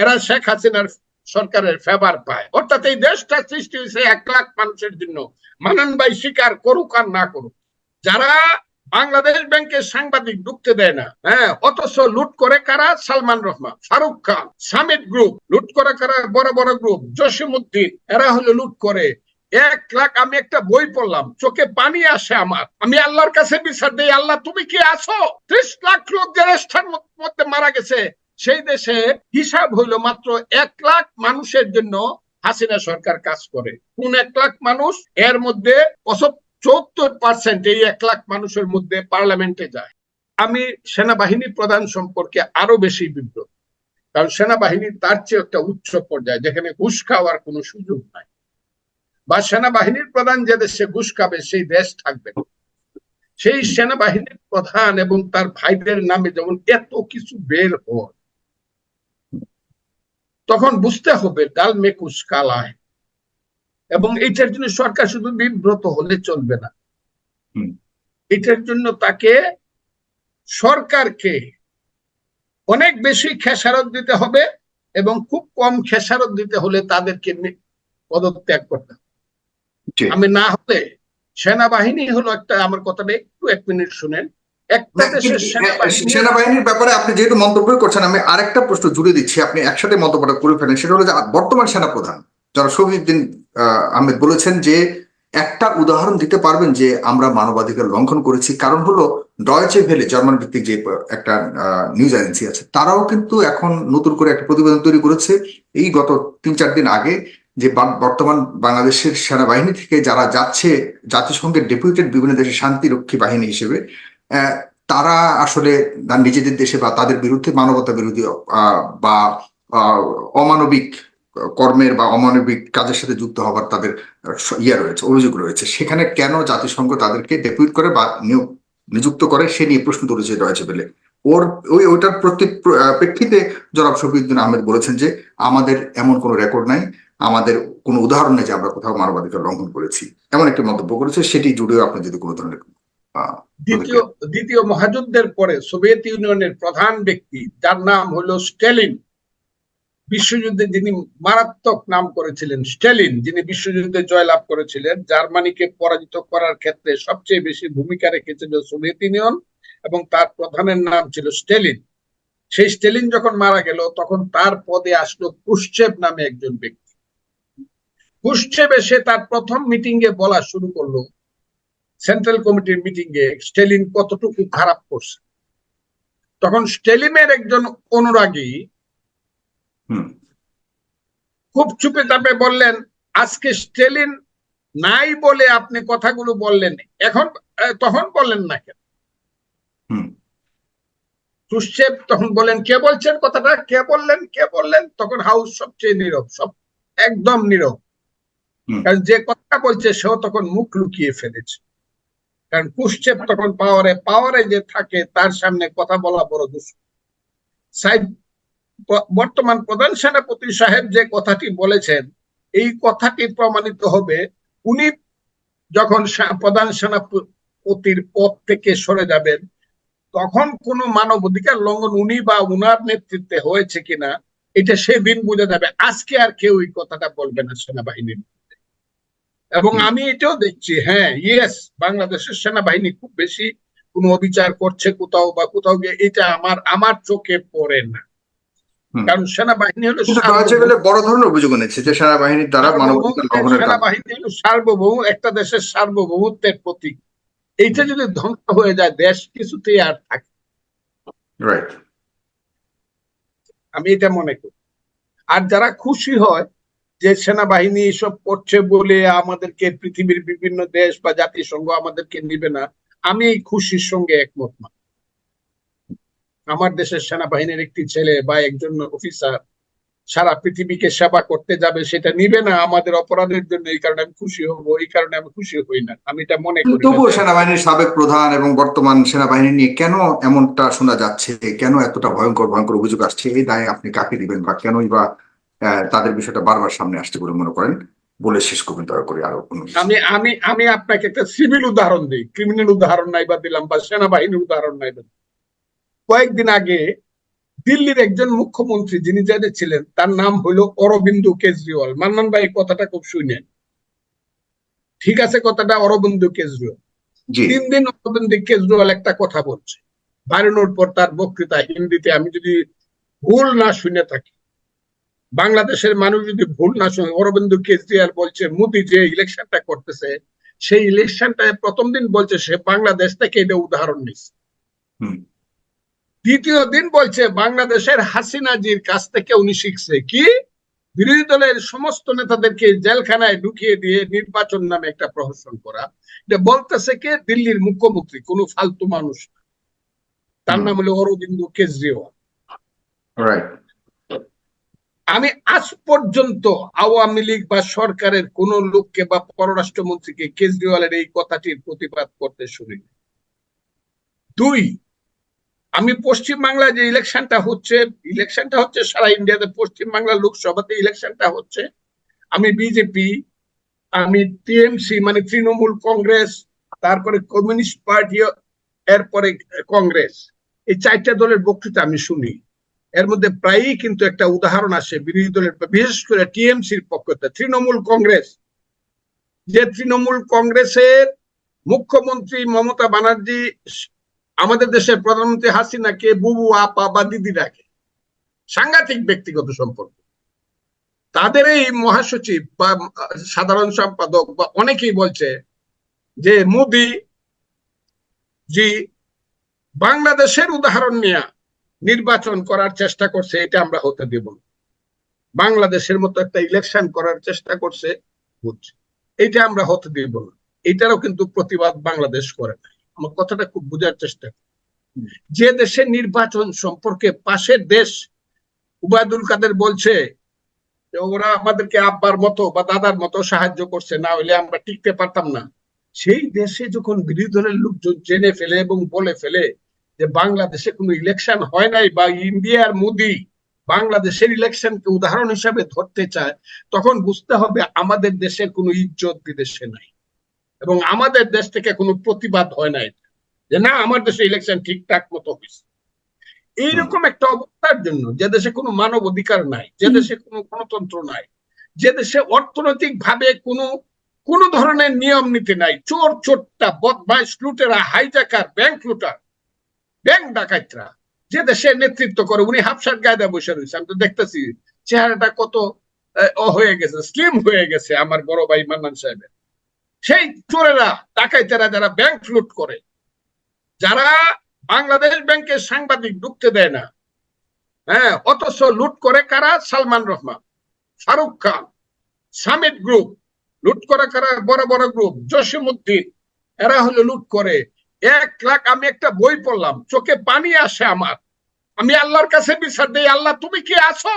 এরা শেখ হাসিনার সরকারের ফেভার পায়। অর্থাৎ এই দেশটা সৃষ্টি হয়েছে এক লাখ মানুষের জন্য। মানন ভাই স্বীকার করুক আর না করুক। যারা বাংলাদেশ ব্যাংকের সাংবাদিক ঢুকতে দেয় না হ্যাঁ অথচ লুট করে কারা? Salman Rahman, Shahrukh Khan Summit Group. লুট করে কারা? বড় বড় গ্রুপ। জসিমুদ্দিন এরা হলো লুট করে। এক লাখ, আমি একটা বই পড়লাম, চোখে পানি আসে আমার। আমি আল্লাহর কাছে বিচার দিই, আল্লাহ তুমি কি আছো? ত্রিশ লাখ লোক যে রাষ্ট্রের মধ্যে মারা গেছে। সেই দেশে হিসাব হইল মাত্র এক লাখ মানুষের জন্য হাসিনা সরকার কাজ করে। কোন এক লাখ মানুষ এর মধ্যে চৌত্তর পার্সেন্ট এই এক লাখ মানুষের মধ্যে পার্লামেন্টে যায়। আমি সেনাবাহিনী প্রধান সম্পর্কে আরও বেশি বিব্রত। কারণ সেনাবাহিনী তার চেয়ে একটা উচ্চ পর্যায়ে, যেখানে ঘুষ খাওয়ার কোনো সুযোগ নাই। বা সেনাবাহিনীর প্রধান যে দেশে ঘুষ খাবে, সেই দেশ থাকবে না। সেই সেনাবাহিনীর প্রধান এবং তার ভাইদের নামে যেমন এত কিছু বের হয় তখন বুঝতে হবে ডাল মেকুশ কালায়। এবং এটার জন্য সরকার শুধু বিব্রত হলে চলবে না। এটার জন্য তাকে সরকারকে অনেক বেশি খেসারত দিতে হবে এবং খুব কম খেসারত দিতে হলে তাদেরকে পদত্যাগ করতে হবে। আমি না হলে সেনাবাহিনী হলো একটা আমার কথাটা একটু এক মিনিট শুনেন। সেনাবাহিনীর ব্যাপারে আপনি যেহেতু মন্তব্য করছেন আমি আরেকটা প্রশ্ন জুড়ে দিচ্ছি আপনি একসাথে মন্তব্যটা করে ফেলেন সেটা হলো যে বর্তমান সেনাপ্রধান যারা শহীদুদ্দিন আহমেদ বলেছেন যে একটা উদাহরণ দিতে পারবেন যে আমরা মানবাধিকার লঙ্ঘন করেছি কারণ হলো ডয়চে ভেলে জার্মান ভিত্তিক যে একটা নিউজ এজেন্সি আছে তারাও কিন্তু এখন নতুন করে একটা প্রতিবেদন তৈরি করেছে এই গত তিন চার দিন আগে যে বর্তমান বাংলাদেশের সেনাবাহিনী থেকে যারা যাচ্ছে জাতিসংঘের ডেপুটেড বিভিন্ন দেশের শান্তিরক্ষী বাহিনী হিসেবে তারা আসলে নিজেদের দেশে বা তাদের বিরুদ্ধে মানবতা বিরোধী বা অমানবিক কর্মের বা অমানবিক কাজের সাথে যুক্ত হবার তাদের ইয়ে রয়েছে, অভিযোগ রয়েছে। সেখানে কেন জাতিসংঘ তাদেরকে ডেপুট করে বা নিয়োগ, নিযুক্ত করে সে নিয়ে প্রশ্ন তুলেছে রয়েছে বলে। ওর, ওই, ওইটার প্রেক্ষিতে জনাব শফিউদ্দিন আহমেদ বলেছেন যে, আমাদের এমন কোনো রেকর্ড নাই, আমাদের কোনো উদাহরণ নেই যে আমরা কোথাও মানবাধিকার লঙ্ঘন করেছি। এমন একটি মন্তব্য করেছে, সেটি জুড়েও আপনি যদি কোনো ধরনের দ্বিতীয় দ্বিতীয় মহাযুদ্ধের পরে সোভিয়েত ইউনিয়নের প্রধান ব্যক্তি, যার নাম হলো স্টেলিন বিশ্বযুদ্ধে যিনি মারাত্মক নাম করেছিলেন স্টেলিন যিনি বিশ্বযুদ্ধে জয়লাভ করেছিলেন, জার্মানিকে পরাজিত করার ক্ষেত্রে সবচেয়ে বেশি ভূমিকা রেখেছিল সোভিয়েত ইউনিয়ন এবং তার প্রধানের নাম ছিল স্টেলিন সেই স্টেলিন যখন মারা গেল, তখন তার পদে আসলো কুশ্চেব নামে একজন ব্যক্তি। কুশ্চেব এসে তার প্রথম মিটিং এ বলা শুরু করল সেন্ট্রাল কমিটির মিটিং এ স্টেলিন কতটুকু খারাপ করছে? তখন স্টেলিনের একজন অনুরাগী খুব চুপে চাপে বললেন আজকে স্টেলিন নাই বলে আপনি কথাগুলো বললেন। এখন তখন বললেন না কেন? ক্রুশেভ তখন বলেন কে বলছেন কথাটা? কে বললেন? কে বললেন? তখন হাউস সবচেয়ে নীরব সব একদম নীরব। কারণ যে কথা বলছে সেও তখন মুখ লুকিয়ে ফেলেছে। কারণ কুশ্চেপ তখন পাওয়ারে পাওয়ারে যে থাকে, তার সামনে কথা বলা বড় দুষ্কর সাইড বর্তমান প্রধান সেনাপতি সাহেব যে কথাটি বলেছেন, এই কথাটি প্রমাণিত হবে, উনি যখন প্রধান সেনাপতির পদ থেকে সরে যাবেন, তখন কোন মানবাধিকার লঙ্ঘন উনি বা উনার নেতৃত্বে হয়েছে কিনা, এটা সেদিন বোঝা যাবে। আজকে আর কেউ এই কথাটা বলবে না সেনাবাহিনীর। এবং আমি এটাও দেখছি হ্যাঁ ইয়েস বাংলাদেশের সেনাবাহিনী খুব বেশি কোনো অবিচার করছে কোথাও বা কোথাও গিয়ে এটা আমার আমার চোখে পড়ে না। কারণ সেনাবাহিনী হলো বড় ধরনের অভিযোগ এনেছে যে সেনাবাহিনীর দ্বারা সেনাবাহিনী হলো সার্বভৌম একটা দেশের সার্বভৌমত্বের প্রতীক। এইটা যদি ধ্বংস হয়ে যায় দেশ কিছুতেই আর থাকে আমি এটা মনে করি। আর যারা খুশি হয় যে সেনাবাহিনী এসব করছে বলে আমাদেরকে পৃথিবীর বিভিন্ন দেশ বা জাতিসংঘ আমাদেরকে নিবে না, আমি এই খুশির সঙ্গে একমত না আমার দেশের সেনাবাহিনীর একটি ছেলে বা একজন অফিসার সারা পৃথিবীকে সেবা করতে যাবে সেটা নিবে না, আমাদের অপরাধের জন্য এই কারণে আমি খুশি হব, এই কারণে আমি খুশি হই না। আমি এটা মনে করি তবুও সেনাবাহিনীর সাবেক প্রধান এবং বর্তমান সেনাবাহিনী নিয়ে কেন এমনটা শোনা যাচ্ছে? কেন এতটা ভয়ঙ্কর ভয়ঙ্কর অভিযোগ আসছে? এই দায়ে আপনি কাকে দিবেন বা কেনই বা তাদের বিষয়টা বারবার সামনে আসছে বলে মনে করেন। বলে শেষ করবেন দয়া করে আরও আমি আমি আমি আপনাকে একটা সিভিল উদাহরণ দিই। ক্রিমিনাল উদাহরণ নাই বা দিলাম বা সেনাবাহিনীর উদাহরণ নাই বা কয়েকদিন আগে দিল্লির একজন মুখ্যমন্ত্রী যিনি যাদের ছিলেন তার নাম হলো অরবিন্দু কেজরিওয়াল। মান্নান ভাই কথাটা খুব শুনেন। ঠিক আছে কথাটা অরবিন্দু কেজরিওয়াল। তিন দিন অরবিন্দ কেজরিওয়াল একটা কথা বলছে। বাড়ানোর পর তার বক্তৃতা হিন্দিতে। আমি যদি ভুল না শুনে থাকি বাংলাদেশের মানুষ যদি ভুল না শুনে অরবিন্দ কেজরিওয়াল বলছে মোদি যে ইলেকশনটা করতেছে সেই ইলেকশনটা প্রথম দিন বলছে সে বাংলাদেশ থেকে এটা উদাহরণ নিচ্ছে দ্বিতীয় দিন বলছে বাংলাদেশের হাসিনাজির কাছ থেকে উনি শিখছে। কি? বিরোধী দলের সমস্ত নেতাদেরকে জেলখানায় ঢুকিয়ে দিয়ে নির্বাচন নামে একটা প্রহসন করা। এটা বলতেছে কে? দিল্লির মুখ্যমন্ত্রী কোনো ফালতু মানুষ তার নাম হলো অরবিন্দ কেজরিওয়াল। রাইট আমি আজ পর্যন্ত আওয়ামী লীগ বা সরকারের কোন লোককে বা পররাষ্ট্রমন্ত্রীকে কেজরিওয়ালের এই কথাটির প্রতিবাদ করতে শুনিনি। দুই, আমি পশ্চিম বাংলায় যে ইলেকশনটা হচ্ছে ইলেকশনটা হচ্ছে সারা ইন্ডিয়াতে পশ্চিম বাংলা লোকসভাতে ইলেকশনটা হচ্ছে, আমি বিজেপি, আমি টিএমসি মানে তৃণমূল কংগ্রেস, তারপরে কমিউনিস্ট পার্টি এরপরে কংগ্রেস, এই চারটা দলের বক্তৃতা আমি শুনি। এর মধ্যে প্রায়ই কিন্তু একটা উদাহরণ আসে বিরোধী দলের, বিশেষ করে টিএমসির পক্ষ থেকে, তৃণমূল কংগ্রেস। যে তৃণমূল কংগ্রেসের মুখ্যমন্ত্রী মমতা ব্যানার্জি আমাদের দেশের প্রধানমন্ত্রী হাসিনাকে বুবু, আপা বা দিদি ডাকে সাংঘাতিক ব্যক্তিগত সম্পর্ক। তাদের এই মহাসচিব বা সাধারণ সম্পাদক বা অনেকেই বলছে যে মোদি জি বাংলাদেশের উদাহরণ নিয়ে নির্বাচন করার চেষ্টা করছে, এটা আমরা হতে দেব বাংলাদেশের মতো একটা ইলেকশন করার চেষ্টা করছে বুঝছি এটা আমরা হতে দেব না। এটারও কিন্তু প্রতিবাদ বাংলাদেশ করে না। আমার কথাটা খুব বোঝার চেষ্টা যে দেশে নির্বাচন সম্পর্কে পাশের দেশ উবায়দুল কাদের বলছে ওরা আমাদেরকে আব্বার মতো বা দাদার মতো সাহায্য করছে, না হলে আমরা টিকতে পারতাম না। সেই দেশে যখন বিরোধী দলের লোকজন জেনে ফেলে এবং বলে ফেলে যে বাংলাদেশে কোনো ইলেকশন হয় নাই বা ইন্ডিয়ার মোদি বাংলাদেশের ইলেকশনকে উদাহরণ হিসাবে ধরতে চায় তখন বুঝতে হবে আমাদের দেশের কোনো ইজ্জত বিদেশে নাই। এবং আমাদের দেশ থেকে কোনো প্রতিবাদ হয় নাই। যে না আমার দেশে ইলেকশন ঠিকঠাক মতো হয়েছে এইরকম একটা অবস্থার জন্য যে দেশে কোনো মানব অধিকার নাই যে দেশে কোনো গণতন্ত্র নাই যে দেশে অর্থনৈতিক ভাবে কোনো কোন ধরনের নিয়ম নীতি নাই চোর চোরটা বদমাইশ লুটেরা হাইজাকার ব্যাংক লুটার ব্যাংক ডাকাতরা যে দেশের নেতৃত্ব করে উনি হাফসার গায়ে বসে রয়েছে। আমি তো দেখতেছি চেহারাটা কত হয়ে গেছে স্লিম হয়ে গেছে আমার বড় ভাই মান্নান সাহেবের। সেই চোরেরা, ডাকাইতেরা যারা ব্যাংক লুট করে, যারা বাংলাদেশ ব্যাংকের সাংবাদিক ঢুকতে দেয় না হ্যাঁ অথচ লুট করে কারা? সালমান রহমান, শাহরুখ খান সামিট গ্রুপ, লুট করে কারা? বড় বড় গ্রুপ জসিমুদ্দিন এরা হলো লুট করে। এক লাখ আমি একটা বই পড়লাম, চোখে পানি আসে আমার। আমি আল্লাহর কাছে বিচার দেই, আল্লাহ, তুমি কি আছো?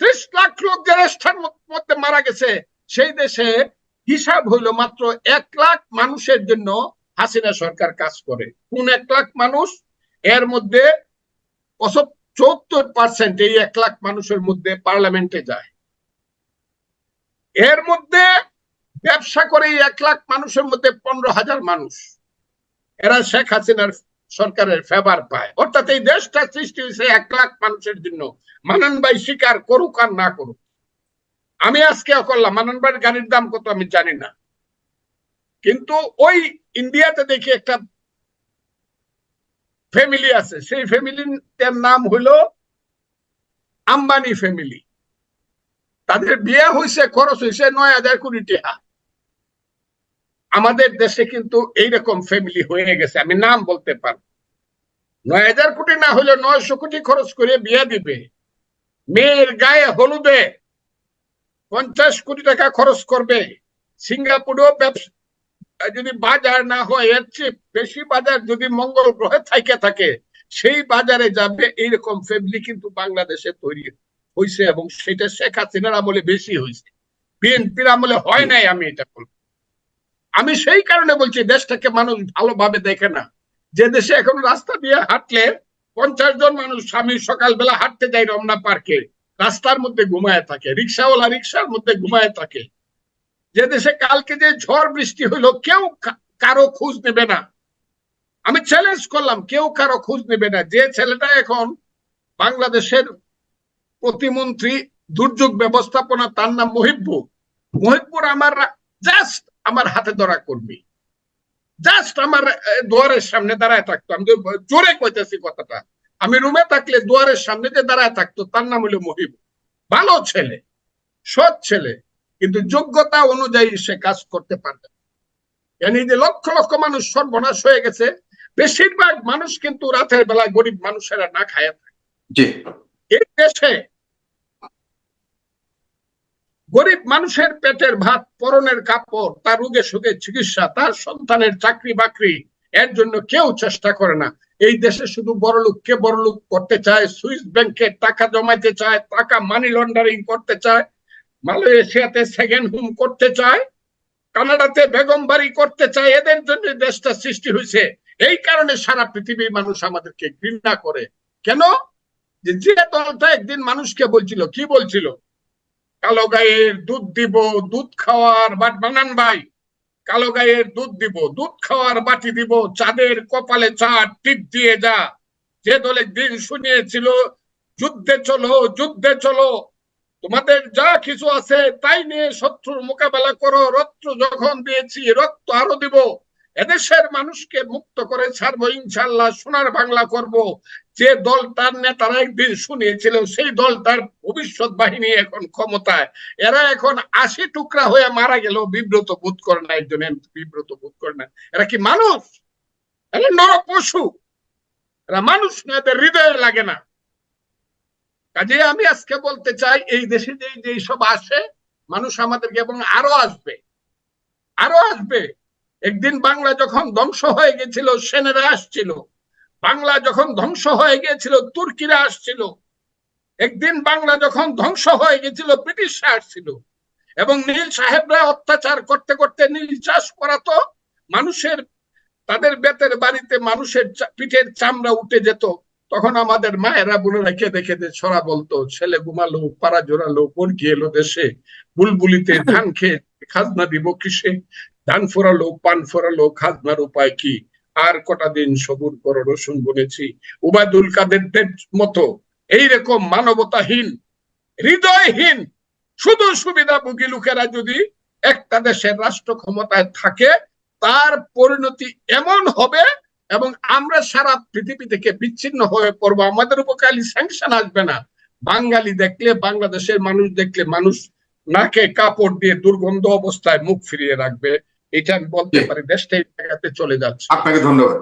ত্রিশ লাখ লোক যে রাষ্ট্রের মধ্যে মারা গেছে, সেই দেশে হিসাব হইল মাত্র এক লাখ মানুষের জন্য হাসিনা সরকার কাজ করে। কোন এক লাখ মানুষ, এর মধ্যে চৌত্তর পার্সেন্ট এই এক লাখ মানুষের মধ্যে পার্লামেন্টে যায়। এর মধ্যে ব্যবসা করে এক লাখ মানুষের মধ্যে পনেরো হাজার মানুষ। এরা শেখ হাসিনার সরকারের ফেভার পায়। অর্থাৎ এই দেশটা সৃষ্টি হয়েছে এক লাখ মানুষের জন্য। মানন ভাই স্বীকার করুক আর না করুক। আমি আজকে করলাম মানন ভাইয়ের গাড়ির দাম কত আমি জানি না। কিন্তু ওই ইন্ডিয়াতে দেখি একটা ফ্যামিলি আছে। সেই ফ্যামিলির নাম হলো আম্বানি ফ্যামিলি তাদের বিয়ে হয়েছে খরচ হয়েছে নয় হাজার কোটি টাকা। আমাদের দেশে কিন্তু এইরকম ফ্যামিলি হয়ে গেছে, আমি নাম বলতে পারব। নয় হাজার কোটি না হলে নয়শো কোটি খরচ করে বিয়ে দিবে। মেয়ের গায়ে হলুদে পঞ্চাশ কোটি টাকা খরচ করবে। সিঙ্গাপুরেও যদি বাজার না হয়, এর চেয়ে বেশি বাজার যদি মঙ্গল গ্রহে থাকে থাকে, সেই বাজারে যাবে, এইরকম ফ্যামিলি কিন্তু বাংলাদেশে তৈরি হয়েছে এবং সেটা শেখ হাসিনার আমলে বেশি হয়েছে বিএনপির আমলে হয় নাই, আমি এটা বলব। আমি সেই কারণে বলছি, দেশটাকে মানুষ ভালোভাবে দেখে না। যে দেশে এখন রাস্তা দিয়ে হাঁটলে পঞ্চাশ জন মানুষ স্বামী সকালবেলা হাঁটতে যায় রমনা পার্কে, রাস্তার মধ্যে ঘুমায় থাকে, রিক্সাওয়ালা রিক্সার মধ্যে ঘুমায় থাকে। যে দেশে কালকে যে ঝড় বৃষ্টি হলো, কেউ কারও খোঁজ নেবে না। আমি চ্যালেঞ্জ করলাম, কেউ কারও খোঁজ নেবে না। যে ছেলেটা এখন বাংলাদেশের প্রতিমন্ত্রী দুর্যোগ ব্যবস্থাপনা, তার নাম মহিব্বুর মহিব্বুর আমার জাস্ট আমার হাতে ধরা কর্মী। জাস্ট আমার দুয়ারের সামনে দাঁড়ায় থাকতো। আমি জোরে কইতেছি কথাটা। আমি রুমে থাকলে দুয়ারের সামনে যে দাঁড়ায় থাকতো তার নাম হলো মহিব। ভালো ছেলে সৎ ছেলে কিন্তু যোগ্যতা অনুযায়ী সে কাজ করতে পারবে না। যে লক্ষ লক্ষ মানুষ সর্বনাশ হয়ে গেছে বেশিরভাগ মানুষ কিন্তু রাতের বেলা গরিব মানুষেরা না খায় থাকে। এই দেশে গরিব মানুষের পেটের ভাত, পরনের কাপড়, তার রোগে সুগে চিকিৎসা, তার সন্তানের চাকরি বাকরি, এর জন্য কেউ চেষ্টা করে না। এই দেশে শুধু বড়লোক কে বড়লোক করতে চায়, সুইস ব্যাংকে টাকা জমাইতে চায়, টাকা মানি লন্ডারিং করতে চায়, মালয়েশিয়াতে সেকেন্ড হোম করতে চায়, কানাডাতে বেগম বাড়ি করতে চায়, এদের জন্য দেশটা সৃষ্টি হয়েছে। এই কারণে সারা পৃথিবীর মানুষ আমাদেরকে ঘৃণা করে। কেন? যে দলটা একদিন মানুষকে বলছিল, কি বলছিল? কালো গায়ের দুধ দিব, দুধ খাওয়ার বাট, বানান ভাই, কালো গায়ের দুধ দিব, দুধ খাওয়ার বাটি দিব, চাঁদের কপালে চাঁদ টিপ দিয়ে যা। যে দলে দিন শুনিয়েছিল, যুদ্ধে চলো যুদ্ধে চলো। তোমাদের যা কিছু আছে তাই নিয়ে শত্রুর মোকাবেলা করো রক্ত যখন দিয়েছি, রক্ত আরও দিব। এদেশের মানুষকে মুক্ত করে ছাড়বো ইনশাল্লাহ সোনার বাংলা করব। যে দল তার নেতারা একদিন শুনিয়েছিল সেই দল তার ভবিষ্যৎ বাহিনী এখন ক্ষমতায়। এরা এখন আশি টুকরা হয়ে মারা গেল বিব্রত বোধ করে না, একজন বিব্রত বোধ করে না। এরা কি মানুষ? এরা নর পশু এরা মানুষ না, এদের হৃদয়ে লাগে না। কাজে আমি আজকে বলতে চাই, এই দেশে যে যে সব আসে, মানুষ আমাদেরকে এবং আরও আসবে। আরও আসবে। একদিন বাংলা যখন ধ্বংস হয়ে গেছিল, সেনেরা আসছিল। বাংলা যখন ধ্বংস হয়ে গিয়েছিল, তুর্কিরা আসছিল। একদিন বাংলা যখন ধ্বংস হয়ে গেছিল ব্রিটিশরা আসছিল। এবং নীল সাহেবরা অত্যাচার করতে করতে নীল চাষ করাতো মানুষের, তাদের বেতের বাড়িতে মানুষের পিঠের চামড়া উঠে যেত। তখন আমাদের মায়েরা বোনেরা কেঁদে কেঁদে ছড়া বলতো, ছেলে ঘুমালো, পাড়া জোড়ালো বর্গি এলো দেশে? বুলবুলিতে ধান খেয়ে, খাজনা দিব কিসে? ধান ফোরালো, পান ফোরালো, খাজনার উপায় কি? আর কটা দিন সবুর করো রসুন বনেছি। উবায়দুল কাদেরদের মতো। এইরকম মানবতাহীন, হৃদয়হীন, শুধু সুবিধাভোগী লোকেরা যদি একটা দেশের রাষ্ট্র ক্ষমতায় থাকে, তার পরিণতি এমন হবে এবং আমরা সারা পৃথিবী থেকে বিচ্ছিন্ন হয়ে পড়ব। আমাদের উপর খালি স্যাংশন আসবে না। বাঙালি দেখলে, বাংলাদেশের মানুষ দেখলে মানুষ নাকে কাপড় দিয়ে দুর্গন্ধ অবস্থায় মুখ ফিরিয়ে রাখবে। এটা আমি বলতে। পারি দেশটা এই জায়গাতে চলে যাচ্ছে আপনাকে ধন্যবাদ